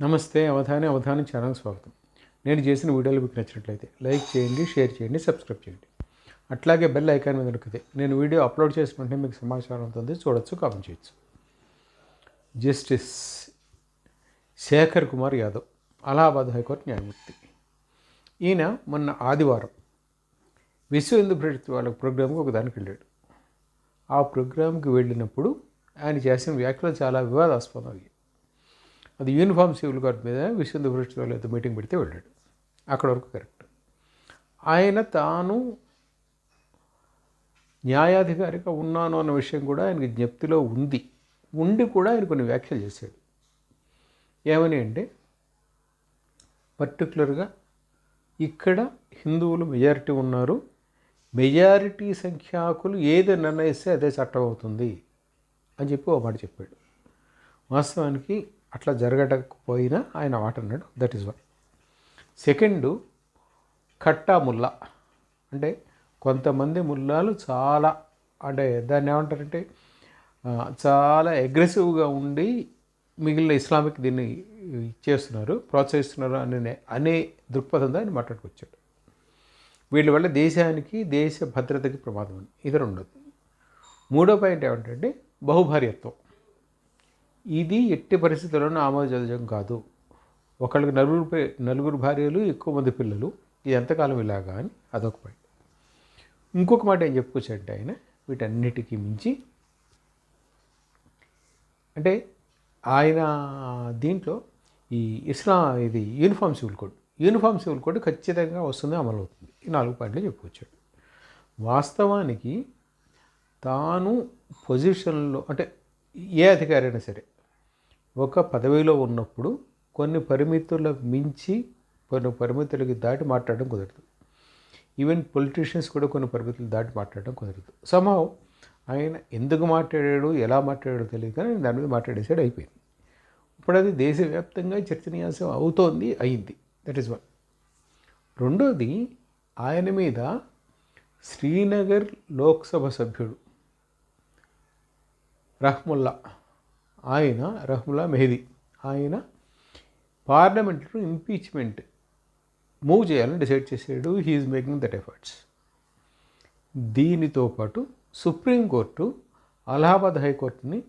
నమస్తే అవధాని అవధాని ఛానల్ స్వాగతం. నేను చేసిన వీడియోలు మీకు నచ్చినట్లయితే లైక్ చేయండి షేర్ చేయండి సబ్స్క్రైబ్ చేయండి. అట్లాగే బెల్ ఐకాన్ మీద నొక్కితే నేను వీడియో అప్లోడ్ చేసిన వెంటనే మీకు సమాచారం అవుతుంది చూడొచ్చు కామెంట్ చేయొచ్చు. Justice Shekhar Kumar Yadav Allahabad high court న్యాయమూర్తి. ఈయన మొన్న ఆదివారం విశ్వ హిందూ పరిషత్ వాళ్ళ ప్రోగ్రామ్కి ఒక దానికి వెళ్ళాడు. ఆ ప్రోగ్రామ్కి వెళ్ళినప్పుడు ఆయన చేసిన వ్యాఖ్యలు చాలా వివాదాస్పదం అయ్యాయి అది యూనిఫామ్ సివిల్ కోడ్ మీద విశ్వ హిందూ వాళ్ళతో మీటింగ్ పెడితే వెళ్ళాడు. అక్కడ వరకు కరెక్ట్. ఆయన తాను న్యాయాధికారిగా ఉన్నాను అన్న విషయం కూడా ఆయనకి జ్ఞప్తిలో ఉంది. ఉండి కూడా ఆయన కొన్ని వ్యాఖ్యలు చేశాడు. ఏమని అంటే పర్టికులర్గా ఇక్కడ హిందువులు మెజారిటీ ఉన్నారు. మెజారిటీ సంఖ్యాకులు ఏది నిర్ణయిస్తే అదే చట్టం అవుతుంది అని చెప్పి ఒక మాట చెప్పాడు. వాస్తవానికి అట్లా జరగకపోయినా ఆయన మాట అన్నాడు దట్ ఈస్ వన్ సెకండు కట్టా ముల్లా. అంటే కొంతమంది ముల్లాలు చాలా అంటే దాన్ని ఏమంటారంటే చాలా అగ్రెసివ్గా ఉండి మిగిలిన ఇస్లామిక్ దీన్ని చేస్తున్నారు ప్రోత్సహిస్తున్నారు అనే అనే దృక్పథంతో ఆయన మాట్లాడుకొచ్చాడు. వీళ్ళ వల్ల దేశానికి దేశ భద్రతకి ప్రమాదం అని ఇది రెండోది మూడో పాయింట్ ఏమంటే బహుభార్యత్వం. ఇది ఎట్టి పరిస్థితుల్లోనూ ఆమోదజోగ్యం కాదు. ఒకళ్ళకి నలుగురు నలుగురు భార్యలు ఎక్కువ మంది పిల్లలు ఇది ఎంతకాలం ఇలాగా అని అదొక పాయింట్ ఇంకొక మాట ఏం చెప్పుకోవచ్చంటే ఆయన వీటన్నిటికీ మించి అంటే ఆయన దీంట్లో ఈ ఇస్లాం ఇది uniform civil code uniform civil code ఖచ్చితంగా వస్తుంది అమలు అవుతుంది. ఈ నాలుగు పాయింట్లు చెప్పుకొచ్చాడు. వాస్తవానికి తాను పొజిషన్లో అంటే ఏ అధికారి అయినా సరే ఒక పదవిలో ఉన్నప్పుడు కొన్ని పరిమితులకు మించి కొన్ని పరిమితులకి దాటి మాట్లాడడం కుదరదు. ఈవెన్ పొలిటీషియన్స్ కూడా కొన్ని పరిమితులు దాటి మాట్లాడడం కుదరదు. సమహం ఆయన ఎందుకు మాట్లాడాడు ఎలా మాట్లాడాడో తెలియదు కానీ దాని మీద మాట్లాడేసాడు అయిపోయింది. ఇప్పుడు అది దేశవ్యాప్తంగా చర్చనీయాంశం అవుతోంది అయింది. దట్ ఈస్ వన్ రెండోది ఆయన మీద శ్రీనగర్ లోక్సభ సభ్యుడు రహ్ముల్లా ఆయన రహ్ముల్లా మెహదీ ఆయన పార్లమెంట్లో ఇంపీచ్మెంట్ మూవ్ చేయాలని డిసైడ్ చేసాడు he is making that efforts దీనితో పాటు సుప్రీంకోర్టు అలహాబాద్ హైకోర్టుని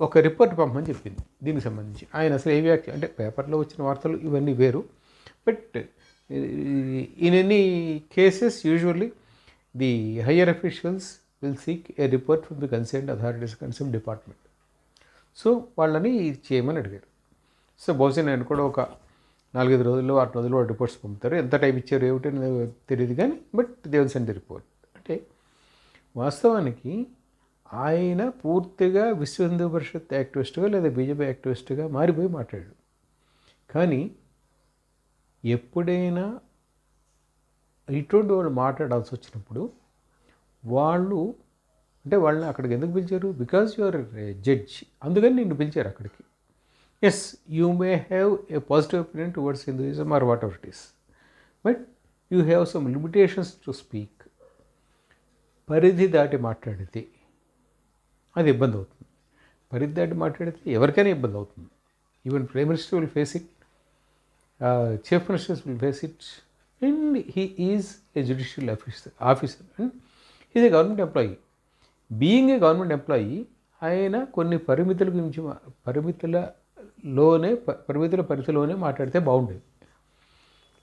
ఒక రిపోర్ట్ పంపమని చెప్పింది. దీనికి సంబంధించి ఆయన అసలు ఏ వ్యాఖ్య అంటే పేపర్లో వచ్చిన వార్తలు ఇవన్నీ వేరు. But in any cases usually the higher officials will seek a report from the concern authorities concern department so వాళ్ళని ఇది చేయమని అడిగారు సో బహుశా నేను కూడా ఒక నాలుగైదు రోజుల్లో ఆరు రోజుల్లో వాళ్ళు రిపోర్ట్స్ పంపుతారు. ఎంత టైం ఇచ్చారు ఏమిటి అనేది తెలియదు కానీ but then will send report. అంటే వాస్తవానికి ఆయన పూర్తిగా విశ్వ హిందూ పరిషత్ యాక్టివిస్ట్గా లేదా బీజేపీ యాక్టివిస్ట్గా మారిపోయి మాట్లాడాడు. కానీ ఎప్పుడైనా ఇటువంటి వాళ్ళు మాట్లాడాల్సి వచ్చినప్పుడు వాళ్ళు అంటే వాళ్ళని అక్కడికి ఎందుకు పిలిచారు? బికాజ్ యు ఆర్ జడ్జ్ అందుకని నిన్ను పిలిచారు అక్కడికి. Yes you may have a positive opinion towards Hinduism or what it is but you have some limitations to speak పరిధి దాటి మాట్లాడితే అది ఇబ్బంది అవుతుంది. పరిధి దాటి మాట్లాడితే ఎవరికైనా ఇబ్బంది అవుతుంది. Even prime minister will face it chief ministers will face it and he is a judicial officer officer and is a government employee being a government employee ఆయన కొన్ని పరిమితుల గురించి మా- పరిమితులలోనే పరిమితుల పరిధిలోనే మాట్లాడితే బాగుండేది.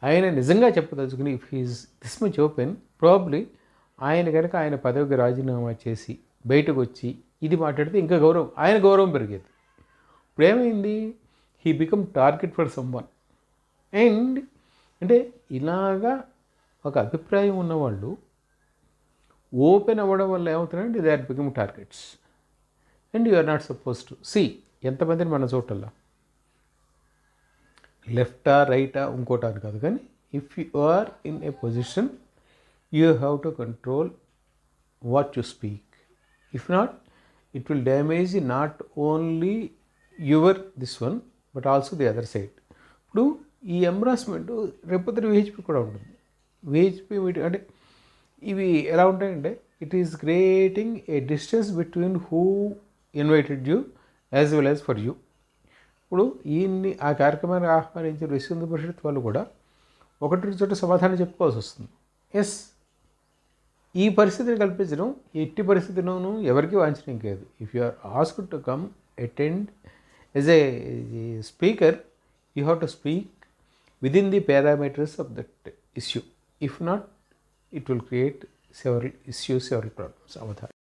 ఆయన నిజంగా చెప్పదలుచుకుని if he's this much open probably ఆయన కనుక ఆయన పదవికి రాజీనామా చేసి బయటకు వచ్చి ఇది మాట్లాడితే ఇంకా గౌరవం ఆయన గౌరవం పెరిగేది. ఇప్పుడు ఏమైంది? He become target for someone and అంటే ఇలాగా ఒక అభిప్రాయం ఉన్నవాళ్ళు ఓపెన్ అవ్వడం వల్ల ఏమవుతుందంటే they are become targets and you are not suppose to see ఎంతమందిని మన చోటల్లా? లెఫ్టా రైటా ఇంకోటా అని కాదు. కానీ if you are in a position you have to control what you speak if not it will damage not only your this one but also the other side ఇప్పుడు ఈ ఎంబ్రాస్మెంట్ రేపొద్దు విహెచ్పి కూడా ఉంటుంది. విహెచ్పి అంటే ఇవి ఎలా ఉంటాయంటే it is creating a distance between who invited you as well as for you ఇప్పుడు ఈయన్ని ఆ కార్యక్రమాన్ని ఆహ్వానించిన విశ్వ పరిషత్ వాళ్ళు కూడా ఒకటి చోట సమాధానం చెప్పుకోవాల్సి వస్తుంది. ఎస్ ఈ పరిస్థితిని కల్పించడం ఎట్టి పరిస్థితిలోనూ ఎవరికి వాంఛనీయం కాదు. If you are ask to come attend as a speaker you have to speak within the parameters of that issue if not it will create several issues, several problems. Avadhar.